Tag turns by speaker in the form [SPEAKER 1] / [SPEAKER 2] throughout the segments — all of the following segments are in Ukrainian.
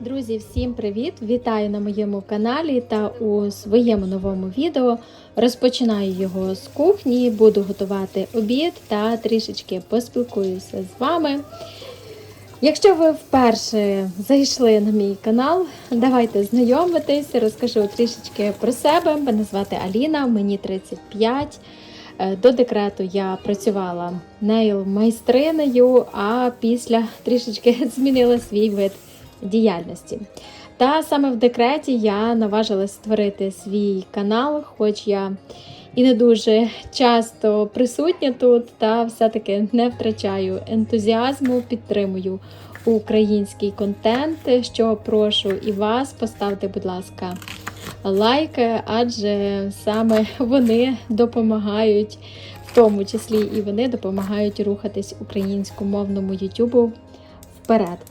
[SPEAKER 1] Друзі, всім привіт! Вітаю на моєму каналі та у своєму новому відео. Розпочинаю його з кухні, буду готувати обід та трішечки поспілкуюся з вами. Якщо ви вперше зайшли на мій канал, давайте знайомитись, розкажу трішечки про себе. Мене звати Аліна, мені 35. Е, До декрету я працювала нейл-майстринею, а після трішечки змінила свій вид діяльності. Та саме в декреті я наважилась створити свій канал, хоч я і не дуже часто присутня тут, та все-таки не втрачаю ентузіазму, підтримую український контент. Що прошу і вас, поставте, будь ласка, лайки, адже саме вони допомагають, в тому числі і вони допомагають рухатись українськомовному Ютубу вперед.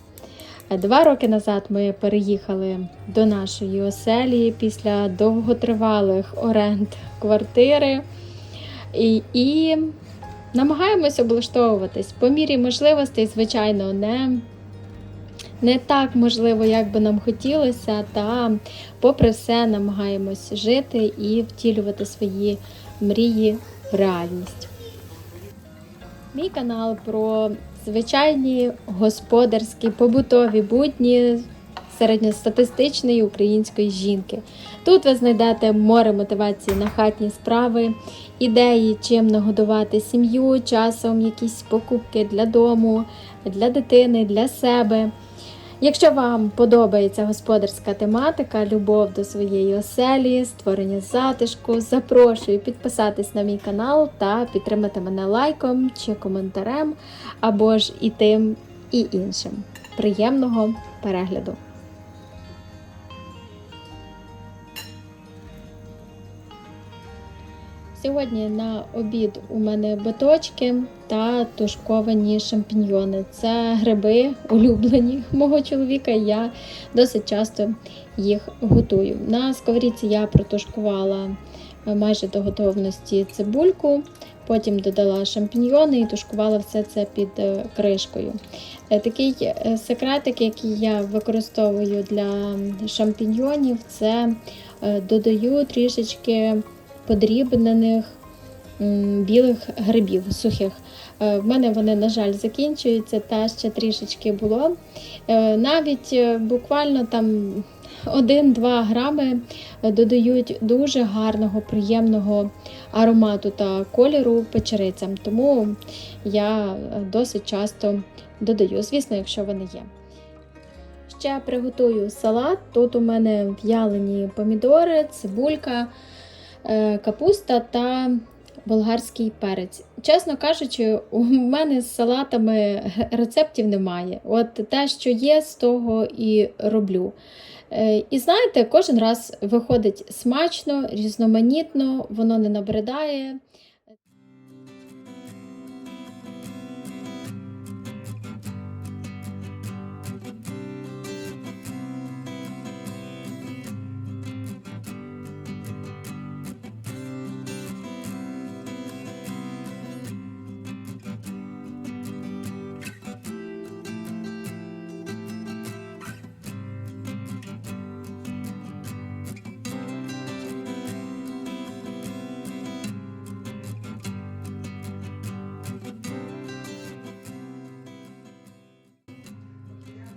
[SPEAKER 1] Два роки назад ми переїхали до нашої оселі після довготривалих оренд квартири. І, і намагаємося облаштовуватись. По мірі можливостей, звичайно, не, не так можливо, як би нам хотілося, та попри все намагаємось жити і втілювати свої мрії в реальність. Мій канал про звичайні господарські побутові будні середньостатистичної української жінки. Тут ви знайдете море мотивації на хатні справи, ідеї, чим нагодувати сім'ю, часом якісь покупки для дому, для дитини, для себе. Якщо вам подобається господарська тематика, любов до своєї оселі, створення затишку, запрошую підписатись на мій канал та підтримати мене лайком чи коментарем, або ж і тим, і іншим. Приємного перегляду! Сьогодні на обід у мене биточки та тушковані шампіньйони. Це гриби улюблені мого чоловіка. Я досить часто їх готую. На сковорідці я протушкувала майже до готовності цибульку, потім додала шампіньйони і тушкувала все це під е, кришкою. Е, Такий е, секретик, який я використовую для шампіньйонів, це е, додаю трішечки подрібнених білих грибів сухих. Е, В мене вони, на жаль, закінчуються, та ще трішечки було. Е, Навіть е, буквально там 1-2 грами додають дуже гарного, приємного аромату та кольору печерицям. Тому я досить часто додаю, звісно, якщо вони є. Ще приготую салат. Тут у мене в'ялені помідори, цибулька, капуста та болгарський перець. Чесно кажучи, у мене з салатами рецептів немає. От те, що є, з того і роблю. Е, І знаєте, кожен раз виходить смачно, різноманітно, воно не набридає.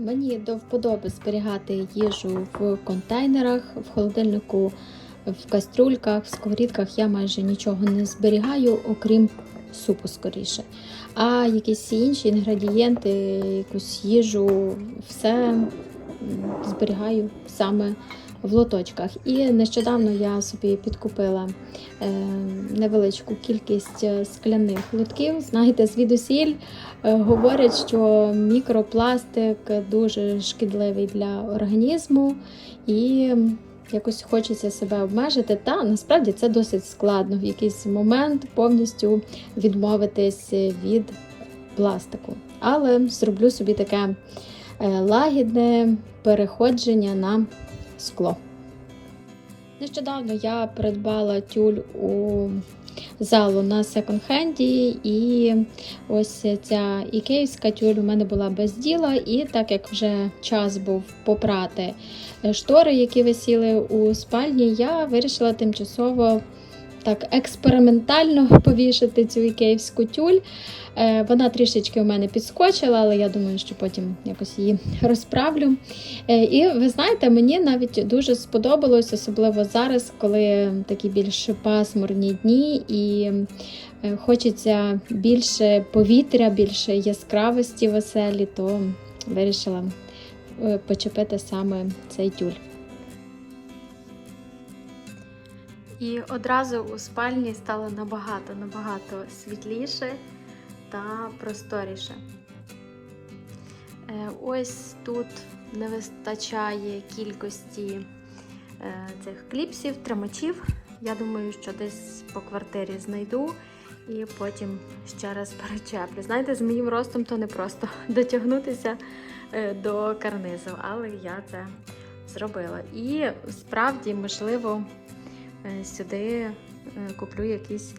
[SPEAKER 1] Мені до вподоби зберігати їжу в контейнерах, в холодильнику, в каструльках, в сковорідках я майже нічого не зберігаю, окрім супу скоріше. А якісь інші інгредієнти, якусь їжу, все зберігаю саме в лоточках. І нещодавно я собі підкупила е, невеличку кількість е, скляних лотків. Знаєте, звідусіль е, говорять, що мікропластик дуже шкідливий для організму і якось хочеться себе обмежити. Та насправді це досить складно в якийсь момент повністю відмовитись від пластику. Але зроблю собі таке лагідне переходження на скло. Нещодавно я придбала тюль у залу на секонд-хенді, і ось ця ікеївська тюль у мене була без діла, і так як вже час був попрати штори, які висіли у спальні, я вирішила тимчасово так експериментально повішати цю ікеївську тюль. Е, Вона трішечки у мене підскочила, але я думаю, що потім якось її розправлю. Е, І ви знаєте, мені навіть дуже сподобалось, особливо зараз, коли такі більш пасмурні дні і е, хочеться більше повітря, більше яскравості в оселі, то вирішила почепити саме цей тюль. І одразу у спальні стало набагато набагато світліше та просторіше. Е, Ось тут не вистачає кількості е, цих кліпсів, тримачів. Я думаю, що десь по квартирі знайду і потім ще раз перечеплю. Знаєте, з моїм ростом то не просто дотягнутися е, до карнизу, але я це зробила. І справді, можливо, сюди е, куплю якісь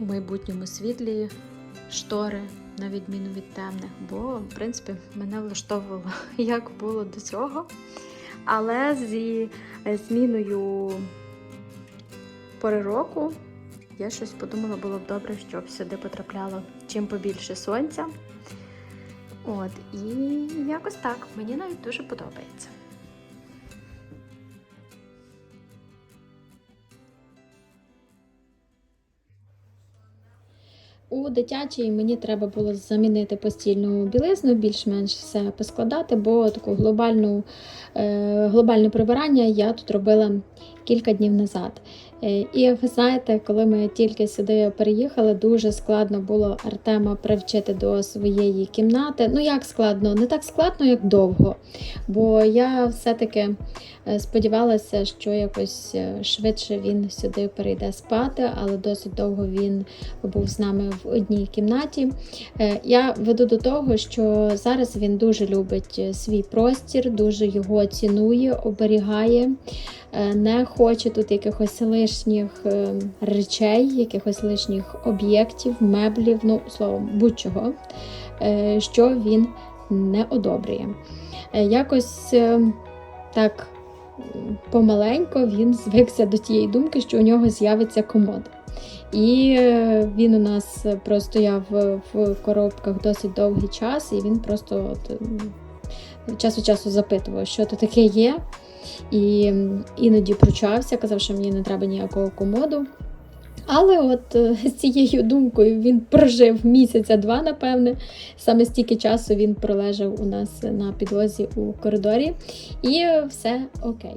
[SPEAKER 1] у майбутньому світлі штори, на відміну від темних, бо, в принципі, мене влаштовувало, як було до цього. Але зі е, зміною пори року я щось подумала, було б добре, щоб сюди потрапляло чим побільше сонця. От, і якось так. Мені навіть дуже подобається. У дитячій мені треба було замінити постільну білизну, більш-менш все поскладати, бо таку глобальну, е, глобальне прибирання я тут робила кілька днів назад. Е, і ви знаєте, коли ми тільки сюди переїхали, дуже складно було Артема привчити до своєї кімнати. Ну як складно, не так складно, як довго. Бо я все-таки е, сподівалася, що якось е, швидше він сюди перейде спати, але досить довго він був з нами в одній кімнаті. Я веду до того, що зараз він дуже любить свій простір, дуже його цінує, оберігає, не хоче тут якихось лишніх е, речей, якихось лишніх об'єктів, меблів, ну, словом, будь-чого, е, що він не одобрює. Е, Якось е, так помаленько він звикся до тієї думки, що у нього з'явиться комод. І е, він у нас простояв в коробках досить довгий час, і він просто от, час від часу запитував, що то таке є. І іноді пручався, казав, що мені не треба ніякого комоду. Але от е, з цією думкою він прожив місяця два, напевне. Саме стільки часу він пролежав у нас на підлозі у коридорі, і все окей.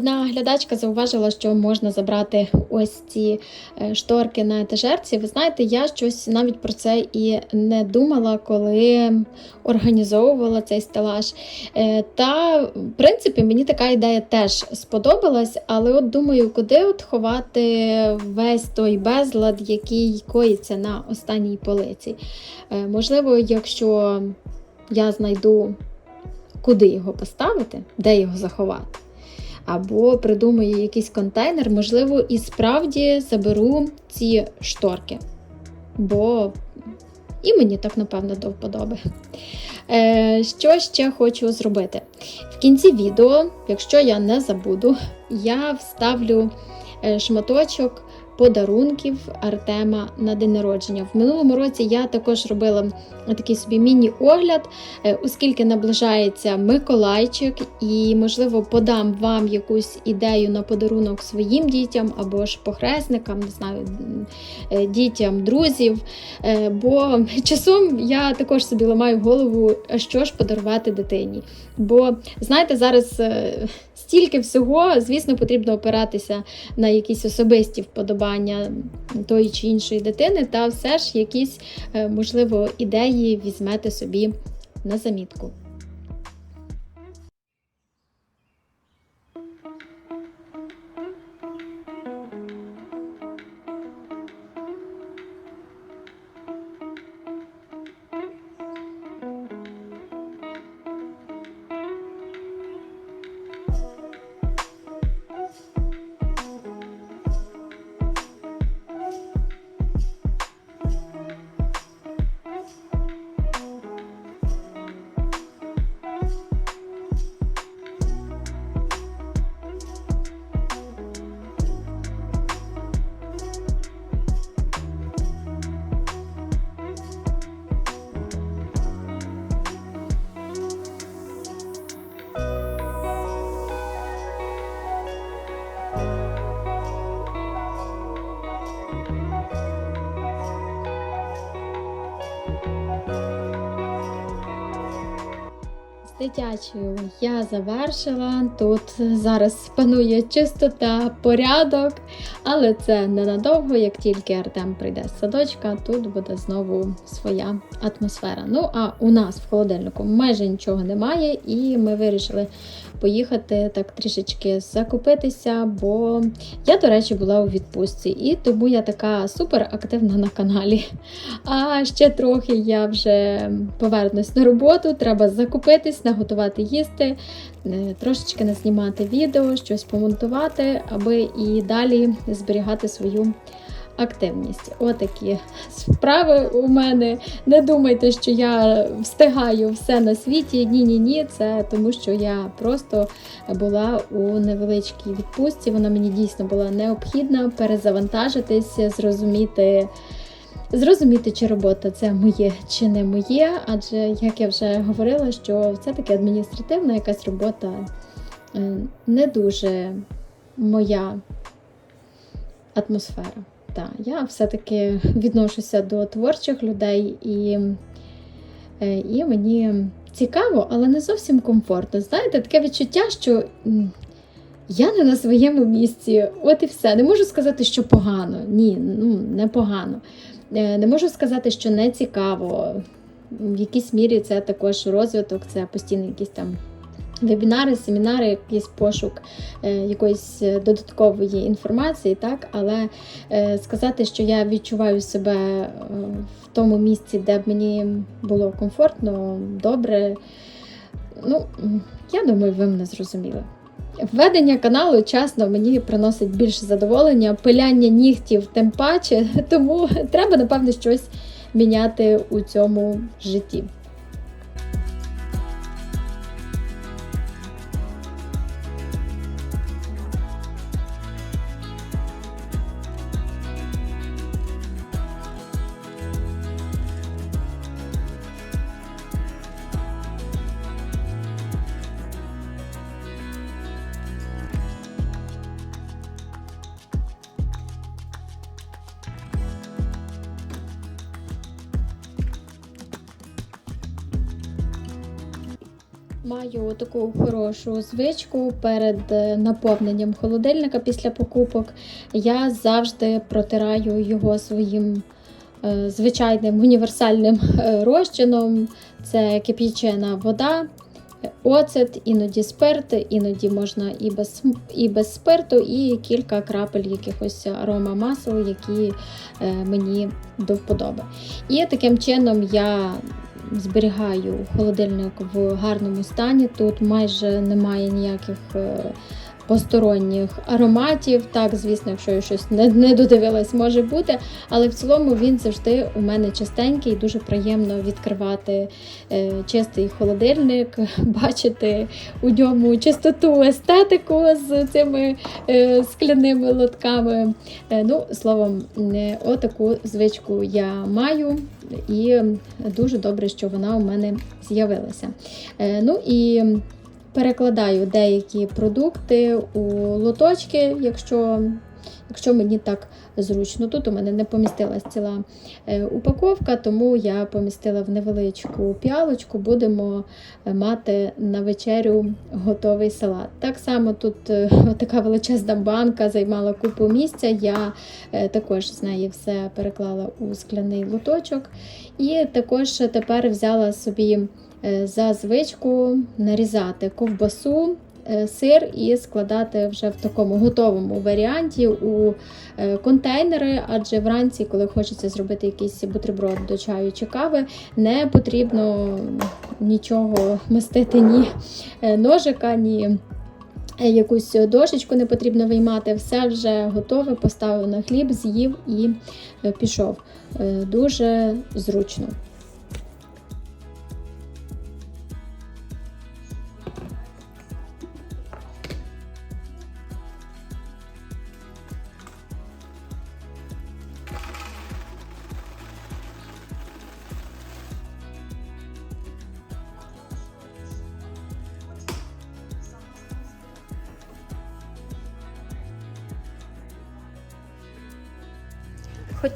[SPEAKER 1] Одна глядачка зауважила, що можна забрати ось ці е, шторки на етажерці. Ви знаєте, я щось навіть про це і не думала, коли організовувала цей стелаж. Е, Та, в принципі, мені така ідея теж сподобалась, але от думаю, куди от ховати весь той безлад, який коїться на останній полиці. Е, Можливо, якщо я знайду, куди його поставити, де його заховати або придумаю якийсь контейнер, можливо, і справді заберу ці шторки. Бо і мені так, напевно, до вподоби. Е, що ще хочу зробити? В кінці відео, якщо я не забуду, я вставлю е, шматочок подарунків Артема на день народження. В минулому році я також робила такий собі міні-огляд, е, оскільки наближається Миколайчик, і, можливо, подам вам якусь ідею на подарунок своїм дітям або ж похресникам, не знаю, е, дітям, друзів. Е, Бо часом я також собі ламаю голову, що ж подарувати дитині. Бо, знаєте, зараз стільки всього, звісно, потрібно опиратися на якісь особисті вподобання тої чи іншої дитини, та все ж якісь, е, можливо, ідеї візьмете собі на замітку. Дитячою я завершила. Тут зараз панує чистота, порядок, але це ненадовго, як тільки Артем прийде з садочка, тут буде знову своя атмосфера. Ну а у нас в холодильнику майже нічого немає, і ми вирішили поїхати так трішечки закупитися, бо я, до речі, була у відпустці, і тому я така супер активна на каналі. А ще трохи я вже повернусь на роботу, треба закупитись, наготувати їсти, трошечки назнімати відео, щось помонтувати, аби і далі зберігати свою активність. Отакі справи у мене. Не думайте, що я встигаю все на світі. Ні, ні. Це тому, що я просто була у невеличкій відпустці. Вона мені дійсно була необхідна перезавантажитись, зрозуміти. Зрозуміти, чи робота це моє чи не моє, адже, як я вже говорила, що це таки адміністративна якась робота е, не дуже моя атмосфера. Так, я все-таки відношуся до творчих людей, і, е, і мені цікаво, але не зовсім комфортно. Знаєте, таке відчуття, що я не на своєму місці. От і все. Не можу сказати, що погано. Ні, ну не погано. Е, Не можу сказати, що не цікаво. В якійсь мірі це також розвиток, це постійно якісь там вебінари, семінари, якийсь пошук е, якоїсь е, додаткової інформації, так, але сказати, що я відчуваю себе в тому місці, де б мені було комфортно, добре. Ну, я думаю, ви мене зрозуміли. Введення каналу чесно мені приносить більше задоволення, пиляння нігтів тим паче, тому треба, напевно, щось міняти у цьому житті. Таку хорошу звичку перед е, наповненням холодильника після покупок. Я завжди протираю його своїм е, звичайним універсальним е, розчином. Це кип'ячена вода, оцет, іноді спирт, іноді можна і без, і без спирту, і кілька крапель якихось арома масел, які мені до вподоби. І таким чином я зберігаю холодильник в гарному стані. Тут майже немає ніяких е, посторонніх ароматів. Так, звісно, якщо я щось не, додивилась, може бути. Але в цілому він завжди у мене чистенький, дуже приємно відкривати е, чистий холодильник, бачити у ньому чистоту естетику з цими е, скляними лотками. Е, ну, словом, отаку звичку я маю, і дуже добре, що вона у мене з'явилася. Ну і перекладаю деякі продукти у лоточки, якщо, якщо мені так зручно. Тут у мене не помістилась ціла е, упаковка, тому я помістила в невеличку піалочку, будемо е, мати на вечерю готовий салат. Так само тут е, така величезна банка займала купу місця. Я також з неї все переклала у скляний лоточок. І також тепер взяла собі за звичку нарізати ковбасу. е, Сир і складати вже в такому готовому варіанті у е, контейнери, адже вранці, коли хочеться зробити якийсь бутерброд до чаю чи кави, не потрібно нічого мастити ні е, ножика, ні е, якусь дошечку не потрібно виймати. Все вже готове, поставив на хліб, з'їв і е, пішов. Е, Дуже зручно.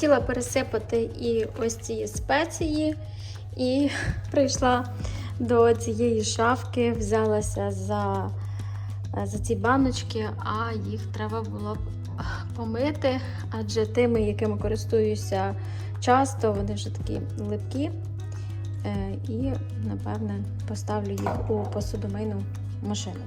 [SPEAKER 1] Хотіла пересипати і ось ці спеції, і прийшла до цієї шафки, взялася за, за ці баночки, а їх треба було б помити, адже тими, якими користуюся часто, вони вже такі липкі. Е, І, напевне, поставлю їх у посудомийну машину.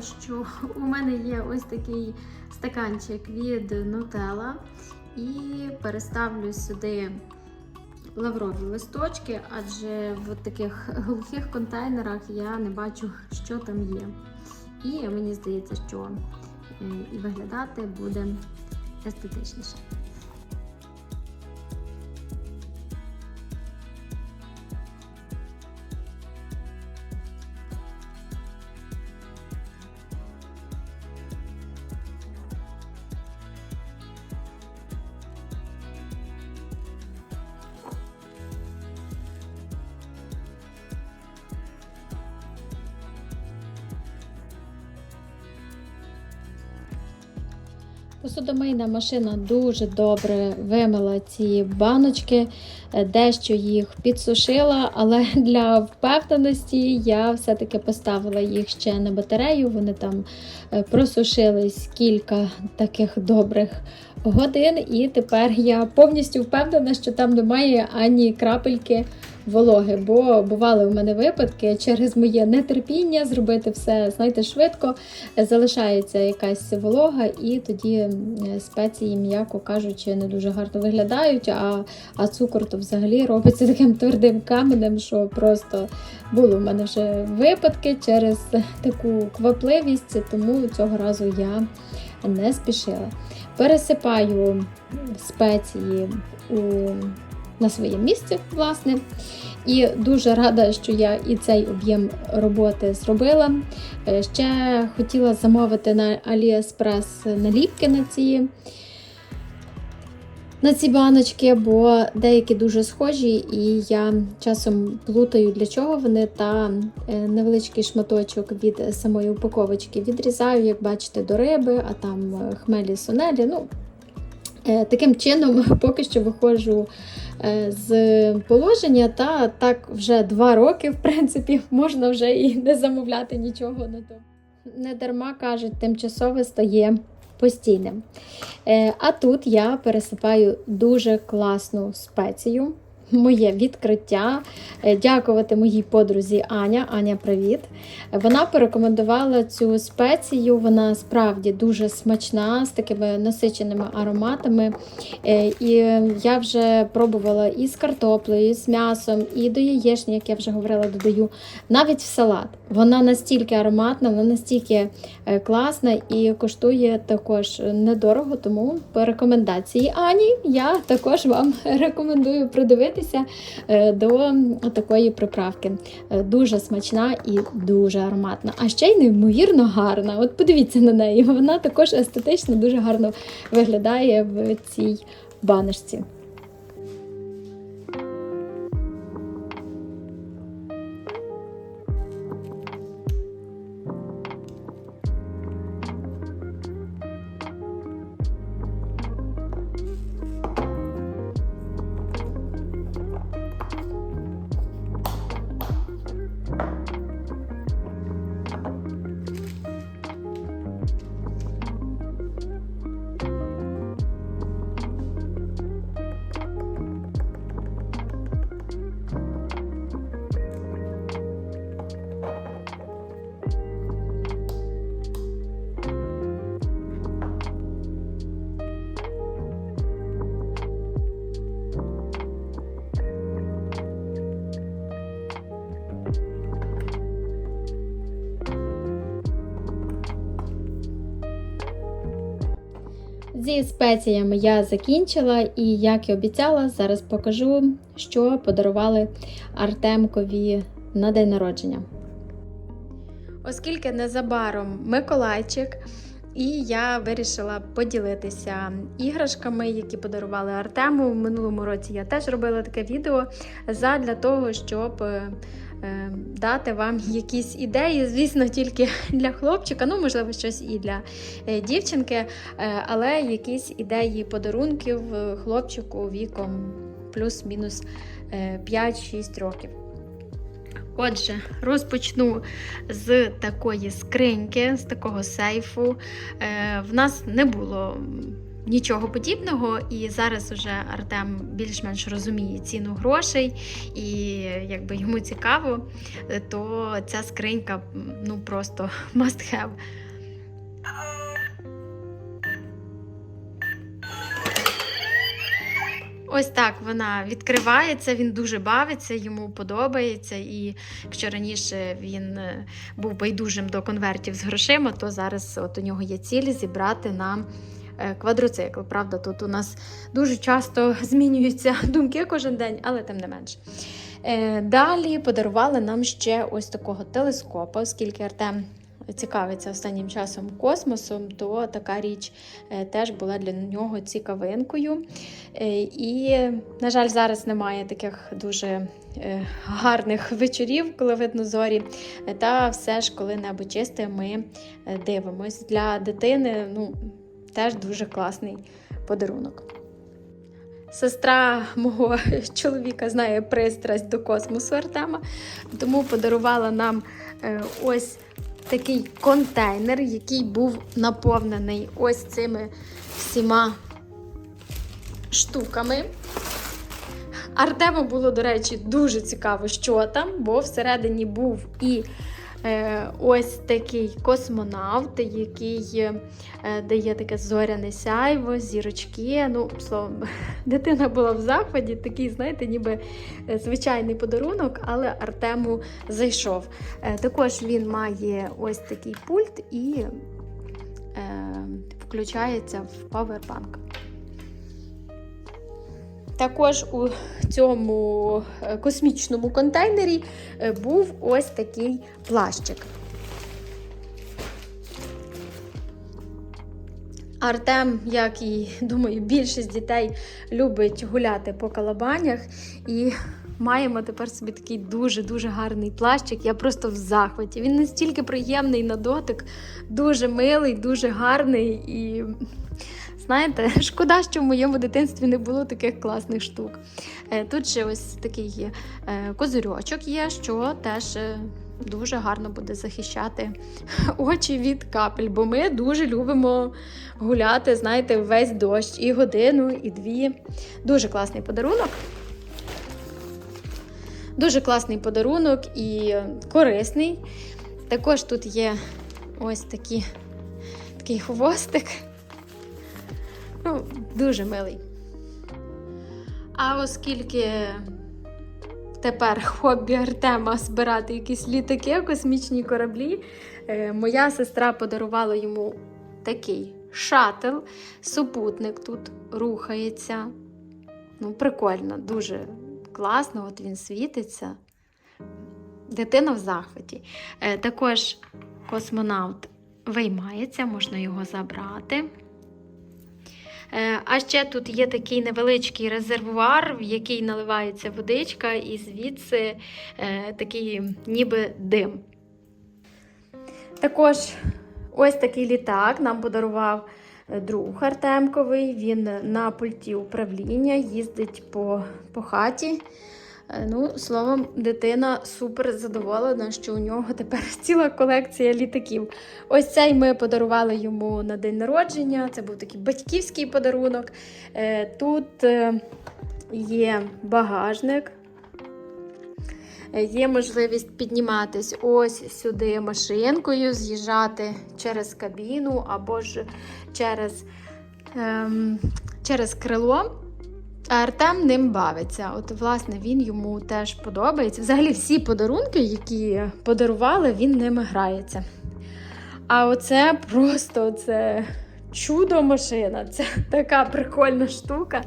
[SPEAKER 1] Що у мене є ось такий стаканчик від Nutella і переставлю сюди лаврові листочки, адже в таких глухих контейнерах я не бачу, що там є. І мені здається, що е, і виглядати буде естетичніше. Посудомийна машина дуже добре вимила ці баночки, е, дещо їх підсушила, але для впевненості я все-таки поставила їх ще на батарею. Вони там е, просушились кілька таких добрих годин, і тепер я повністю впевнена, що там немає ані крапельки вологи, бо бували у мене випадки через моє нетерпіння зробити все, знаєте, швидко. Залишається якась волога, і тоді спеції, м'яко кажучи, не дуже гарно виглядають. А, а цукор то взагалі робиться таким твердим каменем, що просто були в мене вже випадки через таку квапливість, тому цього разу я не спішила. Пересипаю спеції у, на своє місце, власне. І дуже рада, що я і цей об'єм роботи зробила. Е, Ще хотіла замовити на AliExpress наліпки на ці, на ці баночки, бо деякі дуже схожі, і я часом плутаю, для чого вони, та е, невеличкий шматочок від самої упаковочки відрізаю, як бачите, до риби, а там е, хмелі сунелі. Ну, Е, Таким чином, поки що виходжу з положення, та так вже два роки, в принципі, можна вже і не замовляти нічого на то. Не дарма кажуть, тимчасове стає постійним. Е, А тут я пересипаю дуже класну спецію. Моє відкриття. Е, Дякувати моїй подрузі Аня. Аня, привіт! Вона порекомендувала цю спецію. Вона справді дуже смачна, з такими насиченими ароматами. Е, І я вже пробувала і з картоплею, і з м'ясом, і до яєчні, як я вже говорила, додаю. Навіть в салат. Вона настільки ароматна, вона настільки е, класна і коштує також недорого, тому по рекомендації Ані я також вам рекомендую придивитися е, до такої приправки. Е, Дуже смачна і дуже ароматна, а ще й неймовірно гарна. От подивіться на неї, вона також естетично дуже гарно виглядає в цій баночці. Спеціями я закінчила, і як і обіцяла, зараз покажу, що подарували Артемкові на день народження. Оскільки незабаром Миколайчик, і я вирішила поділитися іграшками, які подарували Артему. В минулому році я теж робила таке відео задля того, щоб е, дати вам якісь ідеї. Звісно, тільки для хлопчика, ну, можливо, щось і для е, дівчинки, е, але якісь ідеї подарунків е, хлопчику віком плюс-мінус е, 5-6 років. Отже, розпочну з такої скриньки, з такого сейфу. В нас не було нічого подібного, і зараз уже Артем більш-менш розуміє ціну грошей, і якби йому цікаво, то ця скринька ну просто must have. Ось так вона відкривається, він дуже бавиться, йому подобається. І якщо раніше він е, був байдужим до конвертів з грошима, то зараз от у нього є ціль зібрати на квадроцикл. Правда, тут у нас дуже часто змінюються думки кожен день, але тим не менш. Е, Далі подарували нам ще ось такого телескопа, оскільки Артем цікавиться останнім часом космосом, то така річ е, теж була для нього цікавинкою. Е, І, на жаль, зараз немає таких дуже е, гарних вечорів, коли видно зорі. Е, Та все ж, коли-небудь чисте, ми е, дивимось. Для дитини ну, теж дуже класний подарунок. Сестра мого чоловіка знає пристрасть до космосу Артема, тому подарувала нам е, ось такий контейнер, який був наповнений ось цими всіма штуками. Артему було, до речі, дуже цікаво, що там, бо всередині був і ось такий космонавт, який е, дає таке зоряне сяйво, зірочки. Ну, словом, дитина була в захваті, такий, знаєте, ніби е, звичайний подарунок, але Артему зайшов. Е, також він має ось такий пульт і е, включається в павербанк. Також у цьому е, космічному контейнері е, був ось такий плащик. Артем, як і думаю, більшість дітей любить гуляти по калабанях і маємо тепер собі такий дуже-дуже гарний плащик. Я просто в захваті. Він настільки приємний на дотик, дуже милий, дуже гарний і. Знаєте, шкода, що в моєму дитинстві не було таких класних штук. Е, Тут ще ось такий е, козирьочок є, що теж е, дуже гарно буде захищати очі від капель, бо ми дуже любимо гуляти, знаєте, весь дощ і годину, і дві. Дуже класний подарунок. Дуже класний подарунок і корисний. Також тут є ось такі, такий хвостик. Ну, дуже милий. А оскільки тепер хобі Артема збирати якісь літаки, космічні кораблі, е, моя сестра подарувала йому такий шатл, супутник тут рухається. Ну, прикольно, дуже класно, от він світиться. Дитина в захваті. Е, Також космонавт виймається, можна його забрати. Е, А ще тут є такий невеличкий резервуар, в який наливається водичка, і звідси е, такий ніби дим. Також ось такий літак нам подарував е, друг Артемковий. Він на пульті управління їздить по, по хаті. Е, Ну, словом, дитина супер задоволена, що у нього тепер ціла колекція літаків. Ось цей ми подарували йому на день народження. Це був такий батьківський подарунок. Е, Тут е, є багажник. Є можливість підніматись ось сюди машинкою, з'їжджати через кабіну або ж через, ем, через крило. Артем ним бавиться. От, власне, він йому теж подобається. Взагалі, всі подарунки, які подарували, він ними грається. А оце просто це чудо машина. Це така прикольна штука.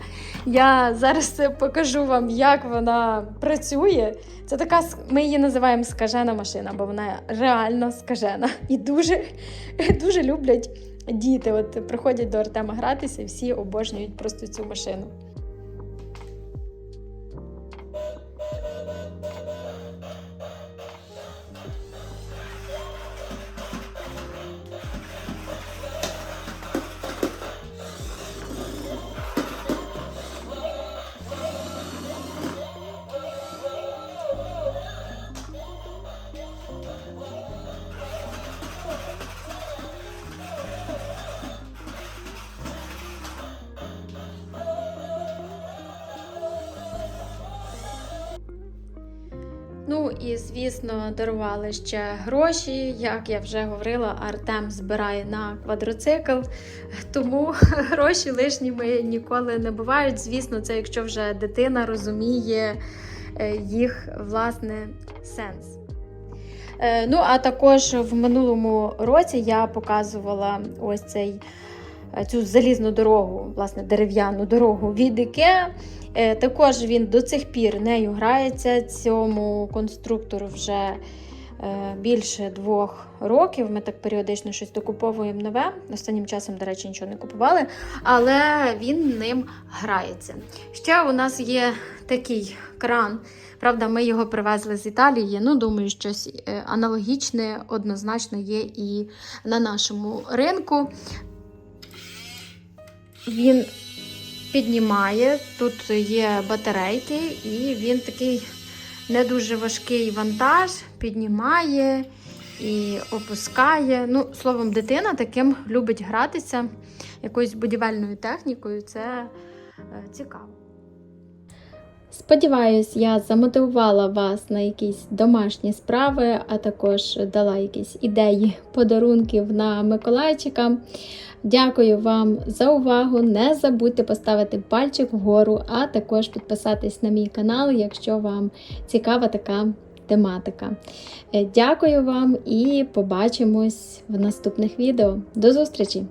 [SPEAKER 1] Я зараз покажу вам, як вона працює. Це така, ми її називаємо скажена машина, бо вона реально скажена. І дуже, дуже люблять діти. От приходять до Артема гратися, і всі обожнюють просто цю машину. Ну і звісно, дарували ще гроші. Як я вже говорила, Артем збирає на квадроцикл, тому гроші лишніми ніколи не бувають. Звісно, це якщо вже дитина розуміє е, їх власне сенс. Е, Ну, а також в минулому році я показувала ось цей е, цю залізну дорогу, власне, дерев'яну дорогу від Ікеа. Е, Також він до цих пір нею грається. Цьому конструктору вже е, більше двох років. Ми так періодично щось докуповуємо нове. Останнім часом, до речі, нічого не купували, але він ним грається. Ще у нас є такий кран. Правда, ми його привезли з Італії. Ну, думаю, щось е, аналогічне однозначно є і на нашому ринку. Він піднімає, тут є батарейки, і він такий не дуже важкий вантаж, піднімає і опускає. Ну, словом, дитина таким любить гратися якоюсь будівельною технікою. Це
[SPEAKER 2] е, цікаво.
[SPEAKER 1] Сподіваюсь, я замотивувала вас на якісь домашні справи, а також дала якісь ідеї подарунків на Миколайчика. Дякую вам за увагу. Не забудьте поставити пальчик вгору, а також підписатись на мій канал, якщо вам цікава така тематика. Е, Дякую вам і побачимось в наступних відео. До зустрічі!